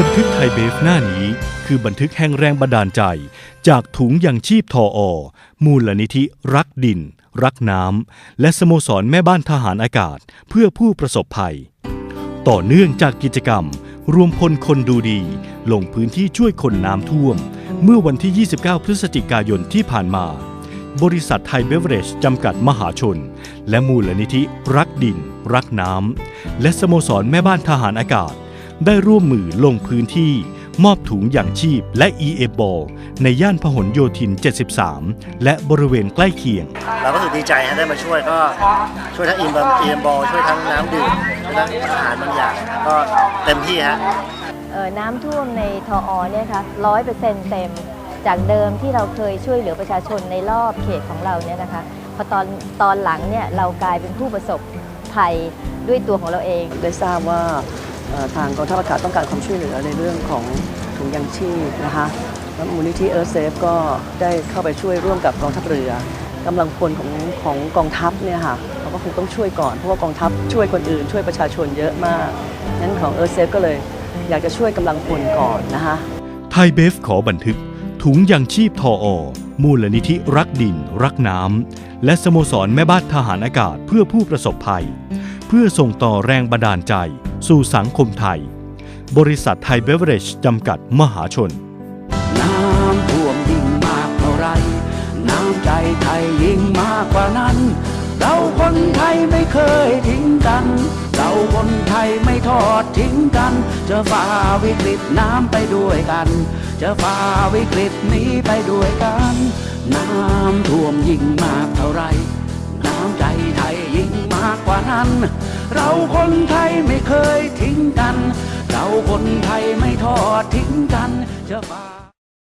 บันทึกไทยเบฟหน้านี้ คือบันทึกแห่งแรงบันดาลใจ จากถุงยังชีพทออ มูลนิธิรักดิน รักน้ำ และสโมสรแม่บ้านทหารอากาศ เพื่อผู้ประสบภัย ต่อเนื่องจากกิจกรรม รวมพลคนดูดี ลงพื้นที่ช่วยคนน้ำท่วม เมื่อวันที่ 29 พฤศจิกายนที่ผ่านมา บริษัทไทยเบเวอเรจจำกัดมหาชน และมูลนิธิรักดิน รักน้ำ และสโมสรแม่บ้านทหารอากาศ ได้ร่วมมือลงพื้นที่ มอบถุงอย่างชีพและ EA บอลในย่านพหลโยธิน 73 และบริเวณใกล้เคียง เราก็รู้สึกดีใจฮะได้มาช่วยก็ช่วยทั้งอิมบอลอิมบอลช่วยทั้งน้ำดื่มช่วยทั้งอาหารบางอย่างก็เต็มที่ฮะเอ่อน้ำท่วมในทออเนี่ยค่ะร้อยเปอร์เซ็นต์เต็ม จากเดิมที่เราเคยช่วยเหลือประชาชนในรอบเขตของเราเนี่ยนะคะพอตอนตอนหลังเนี่ยเรากลายเป็นผู้ประสบภัยด้วยตัวของเราเองได้ทราบว่าเอ่อ ทางกองทัพอากาศต้องการความช่วยเหลือในเรื่องของถุงยางชีพนะคะแล้วมูลนิธิเอิร์ธเซฟก็ได้เข้าไปช่วยร่วมกับกองทัพเรือกำลังพลของของกองทัพเนี่ยค่ะเราก็คงต้องช่วยก่อน เพราะว่ากองทัพช่วยคนอื่น ช่วยประชาชนเยอะมากนั้นของเอิร์ธเซฟก็เลยอยากจะช่วยกำลังพลก่อนนะคะไทยเบฟขอบันทึก ถุงยังชีพทออมูลนิธิรักดิน รักน้ำและสโมสรแม่บ้านทหารอากาศเพื่อผู้ประสบภัย เพื่อส่งต่อแรงบันดาลใจ สู่สังคมไทย บริษัทไทยเบเวอเรจจำกัดมหาชน น้ำท่วมยิ่งมากเท่าไร น้ำใจไทยยิ่งมากกว่านั้น เราคนไทยไม่เคยทิ้งกัน เราคนไทยไม่ทอดทิ้งกัน จะฝ่าวิกฤตน้ำไปด้วยกัน จะฝ่าวิกฤตนี้ไปด้วยกัน น้ำท่วมยิ่งมากเท่าไร น้ำใจไทยยิ่งากกว่านั้น เราคนไทยไม่เคยทิ้งกัน เราคนไทยไม่ทอดทิ้งกันจะฝ่า